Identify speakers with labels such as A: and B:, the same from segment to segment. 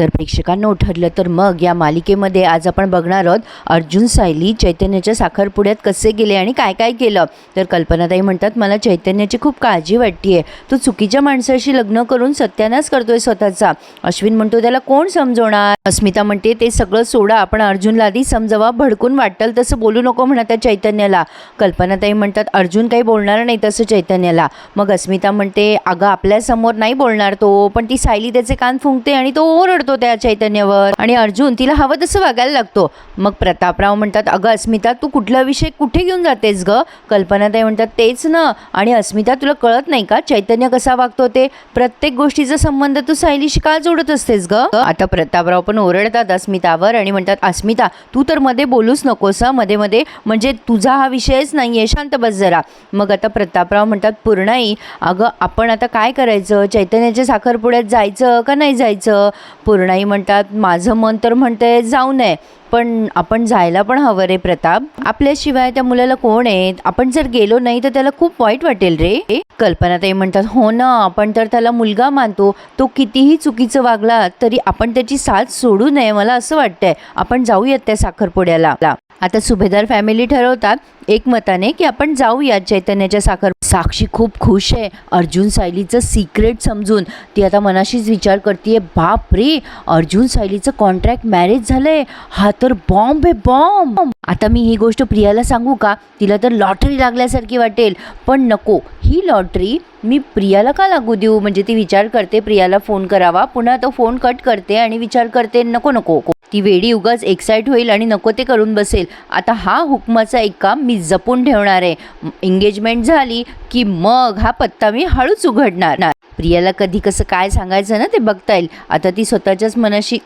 A: तर प्रेक्षकांनो ठरलं तर मग या मालिकेमध्ये आज आपण बघणार आहोत अर्जुन सायली चैतन्याच्या साखरपुड्यात कसे गेले आणि काय काय केलं? तर कल्पनाताई म्हणतात मला चैतन्याची खूप काळजी वाटते तो चुकीच्या माणसाशी लग्न करून सत्यानाश करतोय स्वतःचा. अश्विन म्हणतो त्याला कोण समजवणार? अस्मिता म्हणते ते सगळं सोडा आपण अर्जुनला आधी समजवा. भडकून वाटल तसं बोलू नको म्हणा त्या चैतन्याला. कल्पनाताई म्हणतात अर्जुन काही बोलणार नाही तसं चैतन्याला. मग अस्मिता म्हणते अगं आपल्यासमोर नाही बोलणार तो पण ती सायली त्याचे कान फुंकते आणि तो ओरडतो. त्या चैतन्यावर. आणि अर्जुन तिला हवं तसं वागायला लागतो. मग प्रतापराव म्हणतात अगं अस्मिता तू कुठला विषय कुठे घेऊन जातेस ग? कल्पनाताई म्हणतात तेच ना. आणि अस्मिता तुला कळत नाही का? चैतन्य कसा वागतो ते? प्रत्येक गोष्टीचा संबंध तू सायलीशी का जोडत असतेस ग? आता प्रतापराव पण ओरडतात अस्मितावर आणि म्हणतात अस्मिता तू तर मध्ये बोलूच नकोस मध्ये मध्ये म्हणजे तुझा हा विषयच नाहीये. शांत बस जरा. मग आता प्रतापराव म्हणतात पूर्णाई अगं आपण आता काय करायचं? चैतन्याच्या साखरपुड्यात जायचं का नाही जायचं? पूर्णाई म्हणतात माझं मन तर म्हणतंय जाऊ नये पण आपण जायला पण हवं रे प्रताप. आपल्याशिवाय त्या मुलाला कोण आहे? आपण जर गेलो नाही तर त्याला खूप वाईट वाटेल रे. कल्पना ताई म्हणतात हो ना आपण तर त्याला मुलगा मानतो. तो कितीही चुकीचं वागला तरी आपण त्याची साथ सोडू नये मला असं वाटतंय. आपण जाऊयात त्या साखरपुड्याला. आता सुभेदार फॅमिली ठरवतात एकमताने की आपण जाऊयात चैतन्याच्या साखर साक्षी खूप खुश आहे. अर्जुन सायलीचं सिक्रेट समजून ती आता मनाशीच विचार करते बाप रे अर्जुन सायलीचं कॉन्ट्रॅक्ट मॅरेज झालंय. हा तर बॉम्ब आहे बॉम्ब आता मी ही गोष्ट प्रियाला सांगू का? तिला तर लॉटरी लागल्यासारखी वाटेल. पण नको ही लॉटरी मी प्रियाला का लागू देऊ? म्हणजे ती विचार करते प्रियाला फोन करावा. पुन्हा तो फोन कट करते आणि विचार करते नको नको. ती वेडी उगाच एक्साईट होईल आणि नको ते करून बसेल. आता हा हुकमाचा एक काम मी जपून ठेवणार आहे. एंगेजमेंट झाली की मग हा पत्ता मी हळूच उघडणार. प्रियाला कधी कसं काय सांगायचं ना ते बघता येईल. आता ती स्वतःच्याच मनाशी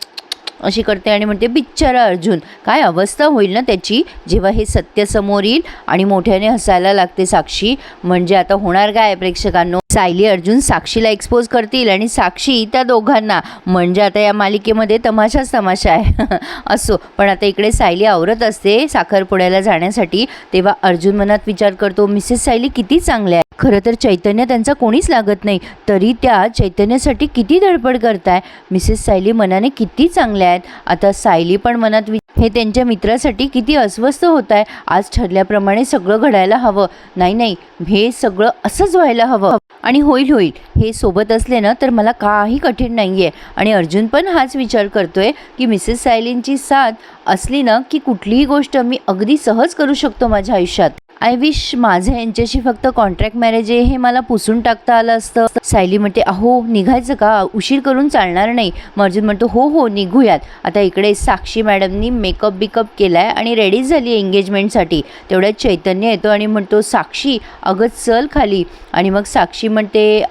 A: अशी करते आणि म्हणते बिच्चारा अर्जुन काय अवस्था होईल ना त्याची? जेव्हा हे सत्य समोर येईल आणि मोठ्याने हसायला लागते साक्षी. म्हणजे आता होणार काय प्रेक्षकांनो? सायली अर्जुन साक्षीला एक्सपोज करतील आणि साक्षी त्या दोघांना म्हणजे आता या मालिकेमध्ये तमाशाच तमाशा आहे. असो पण आता इकडे सायली आवरत असते साखरपुड्याला जाण्यासाठी. तेव्हा अर्जुन मनात विचार करतो मिसेस सायली किती चांगल्या आहे खरं तर चैतन्य त्यांचा कोणीच लागत नाही. तरी त्या चैतन्यासाठी किती धडपड करताय. मिसेस सायली मनाने किती चांगल्या आहेत. आता सायली पण मनात हे त्यांच्या मित्रासाठी किती अस्वस्थ होत आहे आज ठरल्याप्रमाणे सगळं घडायला हवं. नाही नाही हे सगळं असंच व्हायला हवं. आणि होईल होईल. हे सोबत असले ना तर मला काही कठीण नाही आहे आणि अर्जुन पण हाच विचार करतोय की मिसेस सायलींची साथ असली ना की कुठलीही गोष्ट मी अगदी सहज करू शकतो माझ्या आयुष्यात. आय विश माझं यांच्याशी फक्त कॉन्ट्रॅक्ट मॅरेज आहे हे मला पुसून टाकता आलं असतं. सायली म्हणते अहो निघायचं का? उशीर करून चालणार नाही. मर्जून अर्जुन म्हणतो हो हो निघूयात. आता इकडे साक्षी मॅडमनी मेकअप बिकअप केला आहे आणि रेडी झाली आहे एंगेजमेंटसाठी तेवढ्यात चैतन्य येतो आणि म्हणतो साक्षी अगं चल खाली. आणि मग साक्षी म्हणते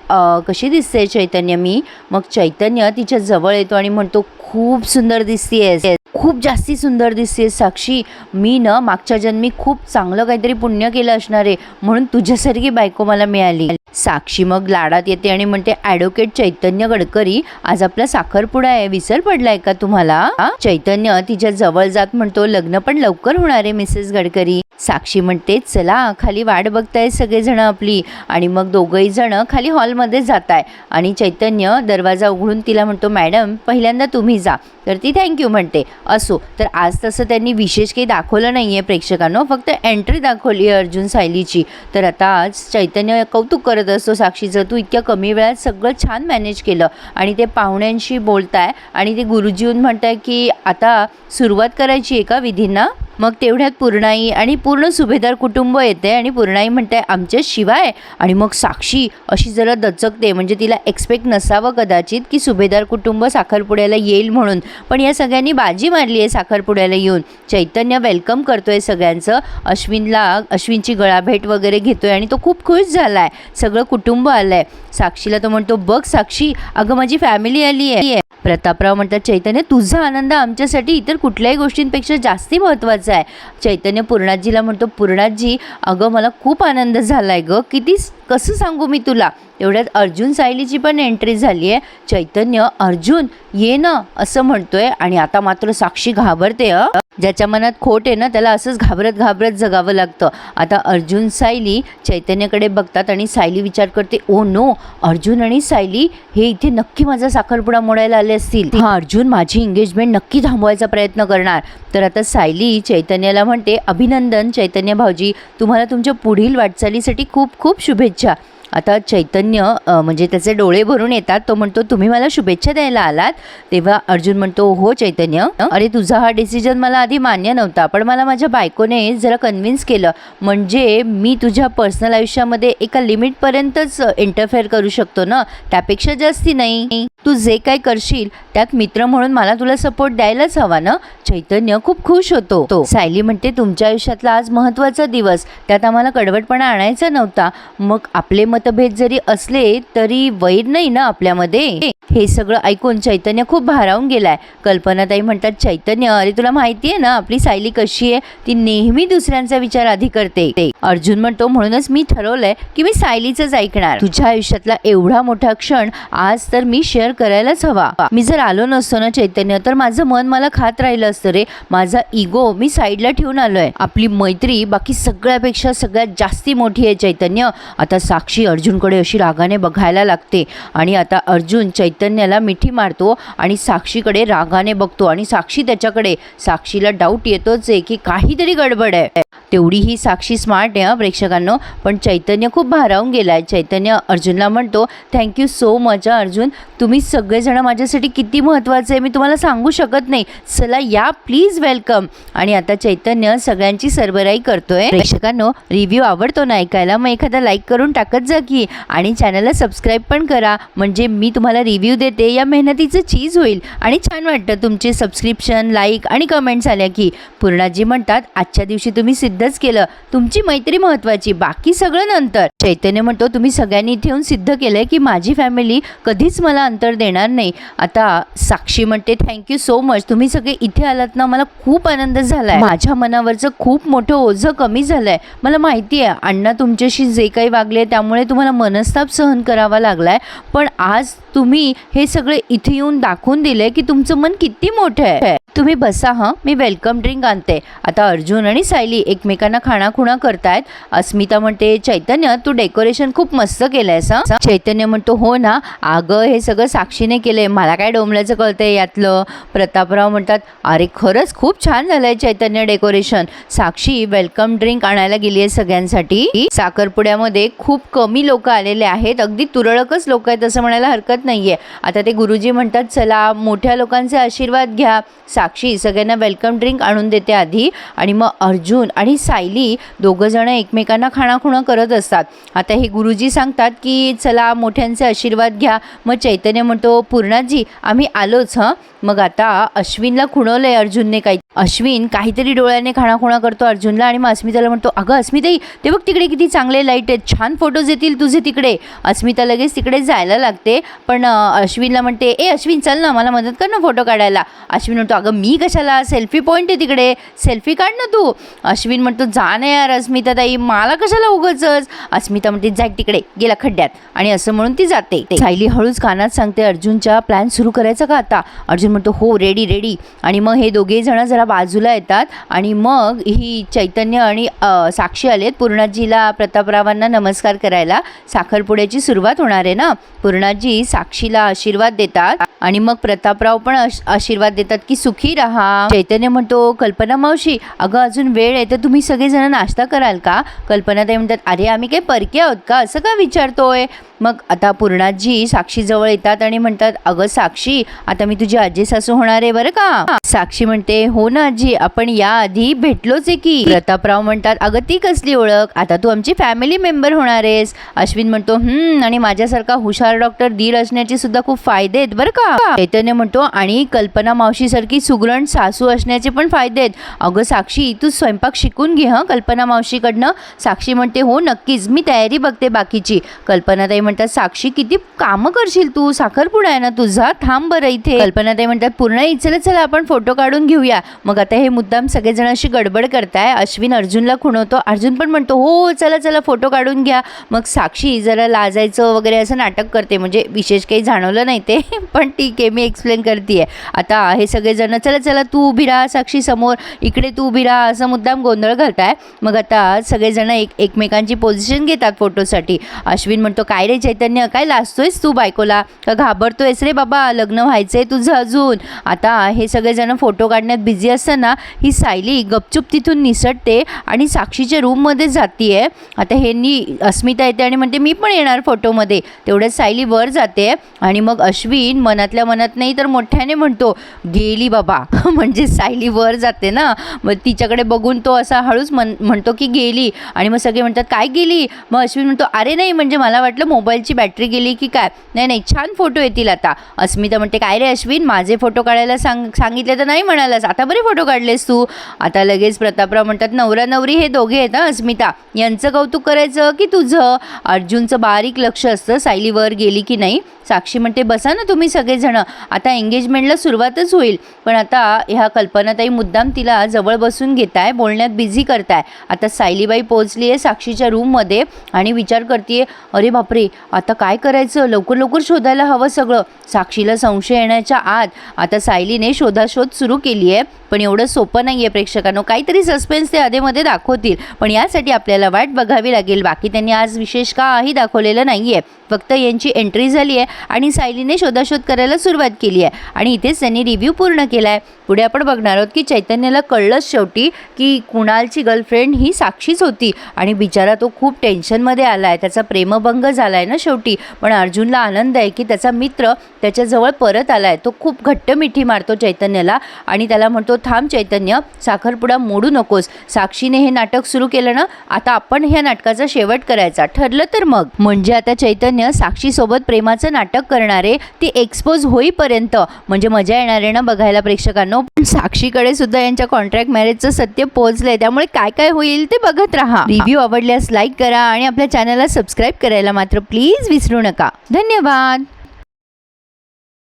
A: कशी दिसते चैतन्य मी? मग चैतन्य तिच्या जवळ येतो आणि म्हणतो खूप सुंदर दिसतीयेस. खूप जास्ती सुंदर दिसते साक्षी. मी ना मागच्या जन्मी खूप चांगलं काहीतरी पुण्य केलं असणार आहे म्हणून तुझ्यासारखी बायको मला मिळाली. साक्षी मग लाडात येते आणि म्हणते ॲडव्होकेट चैतन्य गडकरी आज आपला साखरपुडा आहे. विसर पडलाय का तुम्हाला? चैतन्य तिच्या जवळ जात म्हणतो लग्न पण लवकर होणार आहे मिसेस गडकरी. साक्षी म्हणते चला खाली वाट बघताय सगळेजण आपली. आणि मग दोघंही जण खाली हॉलमध्ये जात आहे आणि चैतन्य दरवाजा उघडून तिला म्हणतो मॅडम पहिल्यांदा तुम्ही जा. तर ती थँक्यू म्हणते. असो. तर आज तसं त्यांनी विशेष काही दाखवलं नाही आहे प्रेक्षकांनो फक्त एंट्री दाखवली आहे अर्जुन सायलीची. तर आता आज चैतन्य कौतुक करत असतो साक्षीचं तू इतक्या कमी वेळात सगळं छान मॅनेज केलं आणि ते पाहुण्यांशी बोलताय आणि ते गुरुजीहून म्हणताय की आता सुरुवात करायची आहे का विधींना? मग तेवढ्यात पूर्णाई आणि पूर्ण सुभेदार कुटुंब येते आणि पूर्णाई म्हणते आमच्या शिवाय आणि मग साक्षी अशी जरा दचकते म्हणजे तिला एक्सपेक्ट नसावं कदाचित की सुभेदार कुटुंब साखरपुड्याला येईल म्हणून. पण या सगळ्यांनी बाजी मारली आहे साखरपुड्याला येऊन. चैतन्य वेलकम करतोय सगळ्यांचं. अश्विनला अश्विनची गळाभेट वगैरे घेतोय आणि तो खूप खुश झाला आहे सगळं कुटुंब आलं आहे साक्षीला तो म्हणतो बघ साक्षी अगं माझी फॅमिली आली आहे. प्रतापराव म्हणतात चैतन्य तुझा आनंद आमच्यासाठी इतर कुठल्याही गोष्टींपेक्षा जास्ती महत्त्वाचा आहे. चैतन्य पूर्णाजीला म्हणतो पूर्णाजी अगं मला खूप आनंद झाला आहे गं. किती कसं सांगू मी तुला? एवढ्यात अर्जुन सायलीची पण एंट्री झाली आहे. चैतन्य अर्जुन ये ना असं म्हणतोय आणि आता मात्र साक्षी घाबरते अ ज्याच्या मनात खोट आहे ना त्याला असंच घाबरत घाबरत जगावं लागतं. आता अर्जुन सायली चैतन्याकडे बघतात आणि सायली विचार करते ओ नो अर्जुन आणि सायली हे इथे नक्की माझा साखरपुडा मोडायला आले असतील. हा अर्जुन माझी एंगेजमेंट नक्की थांबवायचा प्रयत्न करणार. तर आता सायली चैतन्याला म्हणते अभिनंदन चैतन्य भाऊजी तुम्हाला तुमच्या पुढील वाटचालीसाठी खूप खूप शुभेच्छा. आता चैतन्य म्हणजे त्याचे डोळे भरून येतात तो म्हणतो तुम्ही मला शुभेच्छा द्यायला आलात. तेव्हा अर्जुन म्हणतो हो चैतन्य अरे तुझा हा डिसिजन मला आधी मान्य नव्हता पण मला माझ्या बायकोने जरा कन्व्हिन्स केलं. म्हणजे मी तुझ्या पर्सनल आयुष्यामध्ये एका लिमिटपर्यंतच इंटरफेअर करू शकतो ना? त्यापेक्षा जास्ती नाही. तू जे काय करशील त्यात मित्र म्हणून मला तुला सपोर्ट द्यायलाच हवा ना? चैतन्य खूप खुश होतो. तो सायली म्हणते तुमच्या आयुष्यातला आज महत्त्वाचा दिवस. त्यात आम्हाला कडवटपणा आणायचा नव्हता. मग आपले मतभेद जरी असले तरी वैर नाही ना आपल्यामध्ये? हे सगळं ऐकून चैतन्य खूप भारावून गेलाय. कल्पनाताई म्हणतात चैतन्य अरे तुला माहिती आहे ना आपली सायली कशी आहे? ती नेहमी दुसऱ्यांचा विचार आधी करते. ते अर्जुन म्हणतो म्हणूनच मी ठरवलंय की मी सायलीचंच ऐकणार. तुझ्या आयुष्यातला एवढा मोठा क्षण आज तर मी शेअर करायलाच हवा. मी जर आलो नसतो ना चैतन्य तर माझं मन मला खात राहिलं असतं रे. माझा इगो मी साईडला ठेवून आलोय. आपली मैत्री बाकी सगळ्यापेक्षा सगळ्यात जास्ती मोठी आहे चैतन्य. आता साक्षी अर्जुनकडे अशी रागाने बघायला लागते. आणि आता अर्जुन चैतन्याला मिठी मारतो आणि साक्षीकडे रागाने बघतो. आणि साक्षी त्याच्याकडे साक्षीला डाऊट येतोच आहे की काहीतरी गडबड आहे. तेवढी ही साक्षी स्मार्ट आहे प्रेक्षकांनो. पण चैतन्य खूप भारावून गेलाय. चैतन्य अर्जुनला म्हणतो थँक्यू सो मच अर्जुन. तुम्ही सगळेजण माझ्यासाठी किती महत्त्वाचे आहे मी तुम्हाला सांगू शकत नाही. चला या प्लीज वेलकम आणि आता चैतन्य सगळ्यांची सरबराई करतोय. प्रेक्षकांनो रिव्ह्यू आवडतो ना ऐकायला मग एखादा लाईक करून टाकत जा की. आणि चॅनलला सबस्क्राईब पण करा. म्हणजे मी तुम्हाला रिव्ह्यू देते या मेहनतीचं चीज होईल. आणि छान वाटतं तुमचे सबस्क्रिप्शन लाईक आणि कमेंट्स आल्या की. पूर्णाजी म्हणतात आजच्या दिवशी तुम्ही सिद्धच केलं. तुमची मैत्री महत्वाची. बाकी सगळं नंतर. चैतन्य म्हणतो तुम्ही सगळ्यांनी इथे येऊन सिद्ध केलंय की माझी फॅमिली कधीच मला अंतर देणार नाही. आता साक्षी म्हणते थँक्यू सो मच तुम्ही सगळे इथे आलात ना मला खूप आनंद झालाय. माझ्या मनावरचं खूप मोठं ओझं कमी झालंय. मला माहिती आहे अण्णा तुमच्याशी जे काही वागले त्यामुळे तुम्हाला मनस्ताप सहन करावा लागलाय. पण आज तुम्ही हे सगळे इथे येऊन दाखवून दिले की तुमचं मन किती मोठं आहे. तुम्ही बसा हा. मी वेलकम ड्रिंक आणते. आता अर्जुन आणि सायली एकमेकांना खाणाखुणा करतायत. अस्मिता म्हणते चैतन्य तू डेकोरेशन खूप मस्त केलंयस हं. चैतन्य म्हणतो हो ना. अगं हे सगळं साक्षीने केलंय. मला काय डोंबल्याचं कळतंय यातलं? प्रतापराव म्हणतात अरे खरंच खूप छान झालंय Chaitanya decoration. Sakshi welcome drink आणायला गेली आहे सगळ्यांसाठी. साखरपुड्यामध्ये खूप कमी लोक आलेले आहेत. अगदी तुरळकच लोक आहेत असं म्हणायला हरकत नाहीये. आता ते गुरुजी म्हणतात चला मोठ्या लोकांचे आशीर्वाद घ्या. साक्षी सगळ्यांना वेलकम ड्रिंक आणून देते आधी. आणि मग अर्जुन आणि सायली दोघंजणं एकमेकांना खाणाखुणं करत असतात. आता हे गुरुजी सांगतात की चला मोठ्यांचे आशीर्वाद घ्या. मग चैतन्य म्हणतो पूर्णाजी आम्ही आलोच हं? मग आता अश्विनला खुणवलंय अर्जुनने काही. अश्विन काहीतरी डोळ्याने खाणाखुणा करतो अर्जुनला आणि मग अस्मिताला म्हणतो अगं अस्मिताई ते बघ तिकडे किती चांगले लाइट आहेत. छान फोटोज येतील तुझे तिकडे. अस्मिता लगेच तिकडे जायला लागते पण अश्विनला म्हणते ए अश्विन चल ना मला मदत कर ना फोटो काढायला. अश्विन म्हणतो अगं मी कशाला? सेल्फी पॉईंट आहे तिकडे. सेल्फी काढ ना तू. अश्विन म्हणतो जा ना यार अस्मिता ताई मला कशाला उगच अस्मिता म्हणते जा तिकडे गेला खड्ड्यात. आणि असं म्हणून ती जाते. सायली हळूच कानात सांगते अर्जुनच्या प्लॅन सुरू करायचा का आता? अर्जुन म्हणतो हो रेडी रेडी आणि मग हे दोघे जण जरा बाजूला येतात आणि मग ही चैतन्य आणि साक्षी आलेत पूर्णाजीला प्रतापरावांना नमस्कार करायला. साखरपुड्याची सुरुवात होणार आहे ना? पूर्णाजी साक्षीला आशीर्वाद देतात आणि मग प्रतापराव पण आशीर्वाद देतात की सुखी राहा. चैतन्य म्हणतो कल्पना मावशी अगं अजून वेळ आहे तर तुम्ही सगळेजण नाश्ता कराल का? कल्पना ताई म्हणतात अरे आम्ही काही परके आहोत का? असं का विचारतोय? मग आता पूर्णाजी साक्षीजवळ येतात आणि म्हणतात अगं साक्षी आता मी तुझी आजी सासू होणार आहे बरं का? साक्षी म्हणते हो ना आजी आपण याआधी भेटलोच आहे की. प्रतापराव म्हणतात अगं ती कसली ओळख? आता तू आमची फॅमिली मेंबर होणार आहेस. अश्विन म्हणतो हम्म आणि माझ्यासारखा हुशार डॉक्टर दीर असण्याचे सुद्धा खूप फायदे आहेत बरं का? चैतन्य म्हणतो आणि कल्पना मावशी सारखी सुगरण सासू असण्याचे पण फायदे आहेत. अगं साक्षी तू स्वयंपाक शिकून घे हं कल्पना मावशीकडनं. साक्षी म्हणते हो नक्कीच मी तयारी बघते बाकीची. कल्पनाताई म्हणतात साक्षी किती कामं करशील तू? साखरपुडा आहे ना तुझा? थांब बरं इथे. कल्पनाताई म्हणतात पूर्ण चला चला आपण फोटो काढून घेऊया. मग आता हे मुद्दाम सगळेजण अशी गडबड करताय. अश्विन अर्जुनला खुणवतो. अर्जुन पण म्हणतो हो चला चला फोटो काढून घ्या. मग साक्षी जरा लाजायचं वगैरे असं नाटक करते म्हणजे विशेष काही जाणवलं नाही ते पण ठीक आहे मी एक्सप्लेन करते आता हे सगळेजण चला चला तू उभी राहा साक्षी समोर इकडे तू उभी राहा असं मुद्दाम गोंधळ घालताय. मग आता सगळेजण एक एकमेकांची पोझिशन घेतात फोटोसाठी अश्विन म्हणतो काय रे चैतन्य? काय लाजतोयस तू बायकोला? का घाबरतोयस रे बाबा? लग्न व्हायचंय तुझं अजून. आता हे सगळेजण फोटो काढण्यात बिझी असताना ही सायली गपचूप तिथून निसटते आणि साक्षीच्या रूममध्ये जातीये. आता ह्यांनी अस्मिता येते आणि म्हणते मी पण येणार फोटोमध्ये तेवढ्याच सायली वर जाते आणि मग अश्विन मनातल्या मनात नाही तर मोठ्याने म्हणतो गेली बाबा. म्हणजे सायली वर जाते ना. मग तिच्याकडे बघून तो असा हळूच मन म्हणतो की गेली आणि मग सगळे म्हणतात काय गेली? मग अश्विन म्हणतो अरे नाही म्हणजे मला वाटलं मोबाईलची बॅटरी गेली की काय? नाही नाही छान फोटो येतील आता. अस्मिता म्हणते काय रे अश्विन माझे फोटो काढायला सांग सांगितले तर नाही म्हणालास? आता बरे फोटो काढलेस तू. आता लगेच प्रतापराव म्हणतात नवरा नवरी हे दोघे आहेत ना अस्मिता. यांचं कौतुक करायचं की तुझं? अर्जुनचं बारीक लक्ष असतं सायली वर गेली की नाही. साक्षी म्हणते बसा ना तुम्ही सगळेजण. आता एंगेजमेंटला सुरुवातच होईल. पण आता ह्या कल्पनाताई मुद्दाम तिला जवळ बसून घेताय बोलण्यात बिझी करताय. आता सायलीबाई पोहोचली आहे साक्षीच्या रूममध्ये आणि विचार करते अरे बापरे आता काय करायचं? लवकर लवकर शोधायला हवं सगळं. साक्षीला संशय येण्याच्या आत आता सायलीने शोधाशोध सुरू केली आहे पण एवढं सोपं नाही आहे प्रेक्षकांनो. काहीतरी सस्पेन्स ते अधेमध्ये दाखवतील. पण यासाठी आपल्याला वाट बघावी लागेल. बाकी त्यांनी आज विशेष काही दाखवलेलं नाही आहे फक्त यांची एंट्री झाली आहे आणि सायलीने शोधाशोध करायला सुरुवात केली आहे. आणि इथेच त्यांनी रिव्ह्यू पूर्ण केला आहे पुढे आपण बघणार आहोत की चैतन्याला कळलंच शेवटी की कुणालची गर्लफ्रेंड ही साक्षीच होती. आणि बिचारा तो खूप टेन्शनमध्ये आला आहे त्याचा प्रेमभंग झाला आहे ना शेवटी. पण अर्जुनला आनंद आहे की त्याचा मित्र त्याच्याजवळ परत आला आहे तो खूप घट्ट मिठी मारतो चैतन्याला आणि त्याला म्हणतो थांब चैतन्य साखरपुडा मोडू नकोस. साक्षीने हे नाटक सुरू केलं ना आता आपण ह्या नाटकाचा शेवट करायचा. ठरलं तर मग. म्हणजे आता चैतन्य साक्षीसोबत प्रेमाचं नाटक नाटक करणारे ती एक्सपोज होईपर्यंत म्हणजे मजा येणार आहे ना बघायला प्रेक्षकांनो. पण साक्षीकडे सुद्धा यांच्या कॉन्ट्रॅक्ट मॅरेजचं सत्य पोहोचलंय त्यामुळे काय काय होईल ते बघत राहा. रिव्ह्यू आवडल्यास लाईक करा आणि आपल्या चॅनलला सबस्क्राईब करायला मात्र प्लीज विसरू नका. धन्यवाद.